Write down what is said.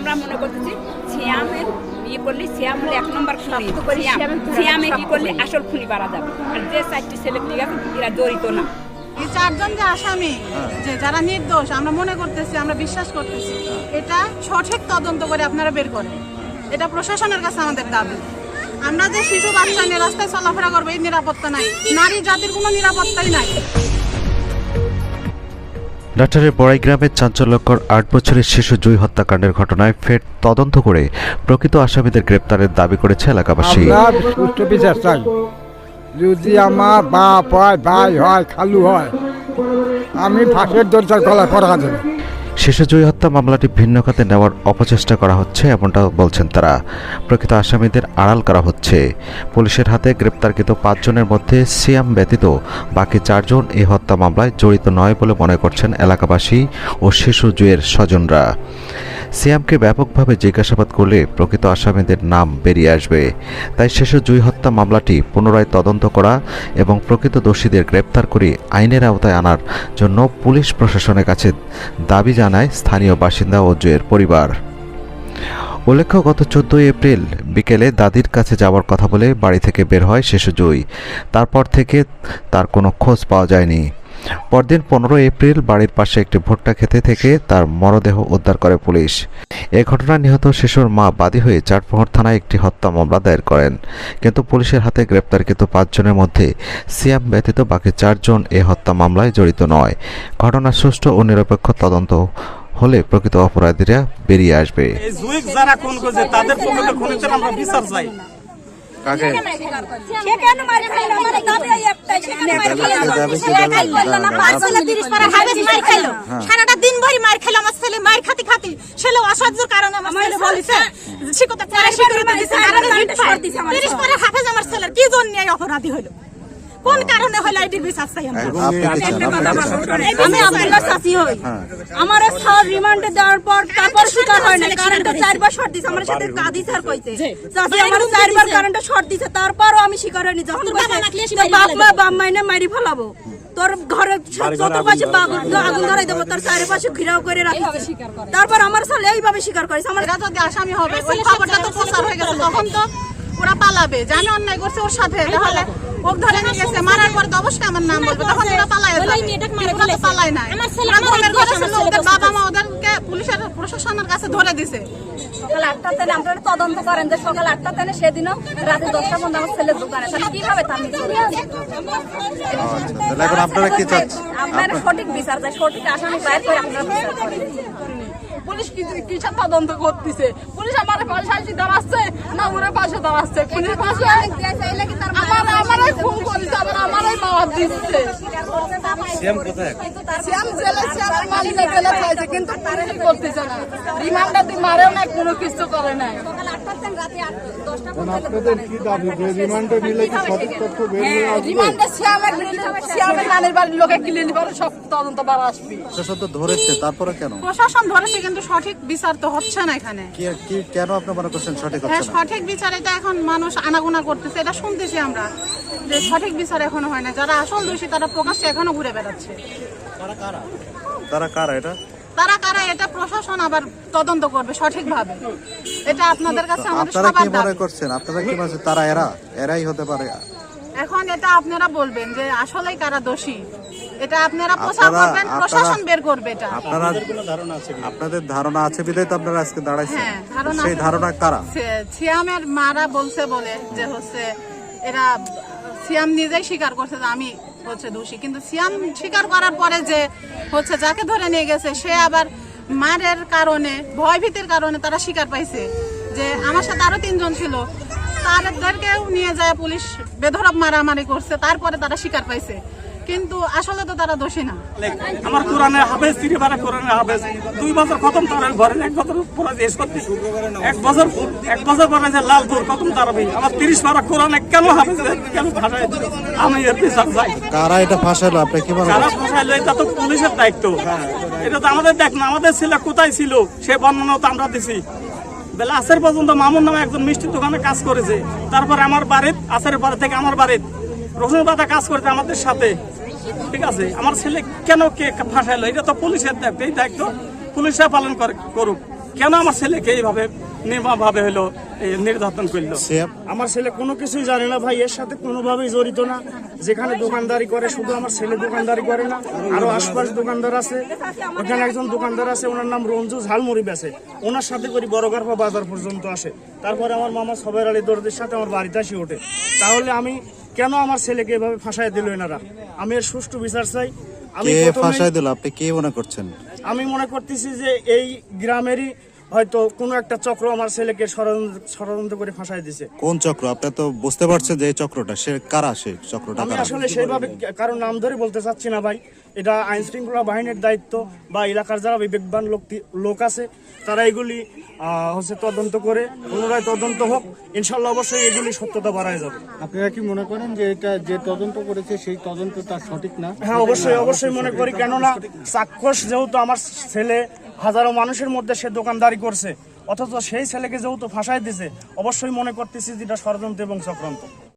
আমরা মনে করতেছি শ্যামের ইয়ে করলে শ্যাম হলে এক নম্বর খুনি শ্যামে কি করলে আসল খুনি বাড়া যাবে। আর যে চারটি ছেলে পেয়ে গেছে এরা জড়িত না। এই চারজন যে আসামি হ্যাঁ। যে যারা নির্দোষ আমরা মনে করতেছি আমরা বিশ্বাস করতেছি হ্যাঁ। এটা সঠিক তদন্ত করে আপনারা বের করেন। এটা প্রশাসনের কাছে আমাদের দাবি। আমরা যে শিশু বাচ্চা নিয়ে রাস্তায় চলাফেরা করব এই নিরাপত্তা নাই। নারী জাতির কোনো নিরাপত্তাই নাই। নাটোরের বড়াই গ্রামের চাঞ্চল্যকর আট বছরের শিশু জুই হত্যাকাণ্ডের ঘটনায় ফের তদন্ত করে প্রকৃত আসামিদের গ্রেপ্তারের দাবি করেছে এলাকাবাসী। যদি আমার বাপ হয়, ভাই হয়, খালু হয়, আমি ফাঁসের দরজার গলায় পড়া দেবে শিশু জয়ী হত্যা মামলাটি ভিন্ন খাতে নেওয়ার অপচেষ্টা করা হচ্ছে এমনটা বলছেন তারা। প্রকৃত আসামিদের আড়াল করা হচ্ছে। পুলিশের হাতে গ্রেপ্তারকৃত পাঁচজনের মধ্যে সিয়াম ব্যতীত বাকি চারজন এই হত্যা মামলায় জড়িত নয় বলে মনে করছেন এলাকাবাসী ও শিশু জুয়ের স্বজনরা। সিয়ামকে ব্যাপকভাবে জিজ্ঞাসাবাদ করলে প্রকৃত আসামিদের নাম বেরিয়ে আসবে। তাই শেষ জুই হত্যা মামলাটি পুনরায় তদন্ত করা এবং প্রকৃত দোষীদের গ্রেপ্তার করে আইনের আওতায় আনার জন্য পুলিশ প্রশাসনের কাছে দাবি জানায় স্থানীয় বাসিন্দা ও জুয়ের পরিবার। উল্লেখ্য, গত চোদ্দই এপ্রিল বিকেলে দাদির কাছে যাওয়ার কথা বলে বাড়ি থেকে বের হয় শিশু জুই। তারপর থেকে তার কোনো খোঁজ পাওয়া যায়নি। পরদিন পনেরো এপ্রিল বাড়ির পাশে একটি ভুট্টা খেতে থেকে তার মরদেহ উদ্ধার করে পুলিশ। এ ঘটনায় নিহত শিশুর মা বাদী হয়ে চাটমোহর থানায় একটি হত্যা মামলা দায়ের করেন। কিন্তু পুলিশের হাতে গ্রেপ্তারকৃত পাঁচজনের মধ্যে সিয়াম ব্যতীত বাকি চারজন এ হত্যা মামলায় জড়িত নয়। ঘটনার সুষ্ঠু ও নিরপেক্ষ তদন্ত হলে প্রকৃত অপরাধীরা বেরিয়ে আসবে। যারা খুন তাদের আমরা বিচার চাই। কাকে? সে কেন মার খাইলো আমার দাবি এই একটাই সে কেন মার খাইলো সে একাই করল না পাঁচ ছেলে তিরিশ পারা হাবেস মার খাইলো সারাটা দিন ভরি মার খাইলো আমার ছেলে মার খাতি খাতি। ছেলে অসহ্যর কারণে আমার ছেলে বলিছে শিক্ষতা পড়া শিক্ষতা দিছে তিরিশ পারা হাফেজ আমার ছেলের। কি জন্য এই অপরাধী হলো? কোন কারণে হলো চাই আমরা আমি আব্দুল্লাহ চাচি হই। আমার স্যার রিমান্ডে দেওয়ার পর তারপর স্বীকার হয় না কারেন্টটা চারবার শর্ট দিছে আমার সাথে কাদি স্যার কইছে। চাচি আমার চারবার কারেন্টটা শর্ট দিছে তারপরও আমি স্বীকার হয়নি যখন তোর বাপ মা বাপ মাইনে মারি ফেলাবো। তোর ঘরে বাগুন আগুন ধরাই দেবো তোর চারিপাশে ঘিরাও করে রাখিছে তারপর আমার ছেলে এইভাবে স্বীকার করেছে। আমার আসামি হবে খবরটা তো প্রচার হয়ে গেছে তখন তো। ওরা পালাবে। জানে অন্যায় করছে ওর সাথে। তাহলে ওক ধরে নিয়ে গেছে মারার পর তো অবশ্যই আমার নাম বলবে। তখন ওরা পালায় যাবে পালায় নাই। ওরা ঘরের ঘরে ছিল, ওদের বাবা মা ওদেরকে পুলিশের প্রশাসনের কাছে ধরে দিছে। সকাল আটটা থেকে আপনারা তদন্ত করেন যে সকাল আটটা থেকে সেদিনও রাতে দশটা পর্যন্ত আমার ছেলের দোকানে। তাহলে কীভাবে তার নিচে আপনারা আপনার সঠিক বিচার চাই সঠিক আসামি বাইর করে আপনারা বিচার করেন। পুলিশ কিসের তদন্ত করতেছে? পুলিশ আমার পাশে দাঁড়াচ্ছে না ওর পাশে দাঁড়াচ্ছে? পুলিশ পাশে আমার আমারই ফোন করেছে আবার আমারই মাওয়া দিচ্ছে। সিএম কোথায় শ্যাম জেলে শ্যামের মালিকের জেলে খাইছে কিন্তু করতেছে না। রিমান্ডার দিয়ে মারেও না কোনো কিছু করে নাই। সকাল আটটা থেকে রাতে আট- দশটা পর্যন্ত আপনাদের কি দাবি? যে রিমান্ডে নিলে কি সঠিক তথ্য বেরিয়ে আসবে? রিমান্ডে শ্যামের শ্যামের নানের বাড়ির লোকে ক্লিন সব তদন্ত আসবে? ধরেছে তারপরে কেন? প্রশাসন ধরেছে কিন্তু সঠিক বিচার তো হচ্ছে না এখানে। কি কি কেন আপনি মনে করছেন সঠিক হ্যাঁ হচ্ছে না? সঠিক বিচার এটা এখন মানুষ আনাগোনা করতেছে এটা শুনতেছি আমরা যে সঠিক বিচার এখনও হয় না। যারা আসল দোষী তারা প্রকাশ্যে এখনও ঘুরে বেড়াচ্ছে। তারা কারা? এটা? তারা কারা এটা প্রশাসন আবার তদন্ত করবে সঠিকভাবে। এটা আপনাদের কাছে আমাদের আপনারা কি সবার মনে দাবি করছেন? আপনারা কি মনে করছেন? তারা এরা? এরাই হতে পারে। এখন এটা আপনারা বলবেন যে আসলেই কারা দোষী? এটা আপনারা প্রচার করবেন প্রশাসন বের করবে এটা। আপনারা আপনাদের ধারণা আছে বিধায় তো আপনারা আজকে দাঁড়াইছেন। হ্যাঁ, সেই ধারণা কারা? সিয়ামের মারা বলছে বলে যে হচ্ছে এরা সিয়াম নিজেই স্বীকার করছে যে আমি হচ্ছে দোষী। কিন্তু সিয়াম স্বীকার করার পরে যে হচ্ছে যাকে ধরে নিয়ে গেছে সে আবার মারের কারণে ভয় ভীতির কারণে তারা স্বীকার পাইছে যে আমার সাথে আরও তিনজন ছিল। তাদেরকেও নিয়ে যায় পুলিশ বেধরক মারামারি করছে তারপরে তারা স্বীকার পাইছে। কিন্তু আসলে তো তারা দোষী না। আমার কোরআনের হাফেজ তিরি বারে কোরআনের হাফেজ দুই বছর খতম তারার ঘরে এক বছর পরে দেশ করতে এক বছর এক বছর পরে যে লালপুর খতম তারাবি আমার তিরিশ বারা কোরআনে কেন হাফেজ কেন ভাষায় আমি এর বিচার চাই কারা এটা ফাঁসালো আপনি কি যারা করছেন? ফাঁসাইলো? এটা তো পুলিশের দায়িত্ব। এটা তো আমাদের দেখ না আমাদের ছেলে কোথায় ছিল? সে বর্ণনা তো আমরা দিছি। বেলা আসের পর্যন্ত মামুন নামে একজন মিষ্টির দোকানে কাজ করেছে। তারপরে আমার বাড়ির আসের পরে থেকে আমার বাড়ির। রসুন পাতা কাজ করেছে আমাদের সাথে। ঠিক আছে আমার ছেলে কেন কে ফাঁসাইলো? এটা তো পুলিশের দায়িত্ব এই দায়িত্ব পুলিশরা পালন করে করুক। কেন আমার ছেলেকে এইভাবে নির্মমভাবে হলো নির্যাতন করল? আমার ছেলে কোনো কিছুই জানে না ভাই এর সাথে কোনোভাবেই জড়িত না। যেখানে দোকানদারি করে শুধু আমার ছেলে দোকানদারি করে না আরও আশপাশ দোকানদার আছে। ওখানে একজন দোকানদার আছে ওনার নাম রঞ্জু ঝালমুড়ি বেচে। ওনার সাথে করি বড়গারপা বাজার পর্যন্ত আসে। তারপরে আমার মামা সবের আলী দর্দের সাথে আমার বাড়িতে আসি ওঠে। তাহলে আমি কেন আমার ছেলেকে এভাবে ফাঁসায় দিল এনারা? আমি এর সুষ্ঠু বিচার চাই। আমি ফাঁসায় দিল? আপনি কে মনে করছেন? আমি মনে করতেছি যে এই গ্রামেরই হয়তো কোনো একটা চক্র আমার ছেলেকে ষড়যন্ত্র করে ফাঁসাই দিছে। কোন চক্র? আপনি তো বুঝতে পারছেন যে এই চক্রটা সে কারা সে চক্রটা আমি আসলে সেইভাবে কারও নাম ধরে বলতে চাচ্ছি না ভাই। এটা আইন শৃঙ্খলা বাহিনীর দায়িত্ব বা এলাকার যারা বিবেকবান লোক লোক আছে তারা এগুলি হচ্ছে তদন্ত করে পুনরায় তদন্ত হোক। ইনশাল্লাহ অবশ্যই এগুলি সত্যতা বাড়ায় যাবে। আপনারা কি মনে করেন যে এটা যে তদন্ত করেছে সেই তদন্ত তার সঠিক না? হ্যাঁ অবশ্যই অবশ্যই মনে করি। কেননা চাক্ষুষ যেহেতু আমার ছেলে হাজারো মানুষের মধ্যে সে দোকানদারি করছে। অথচ সেই ছেলেকে যেহেতু ফাঁসাই দিছে, অবশ্যই মনে করতেছি যেটা ষড়যন্ত্র এবং চক্রান্ত।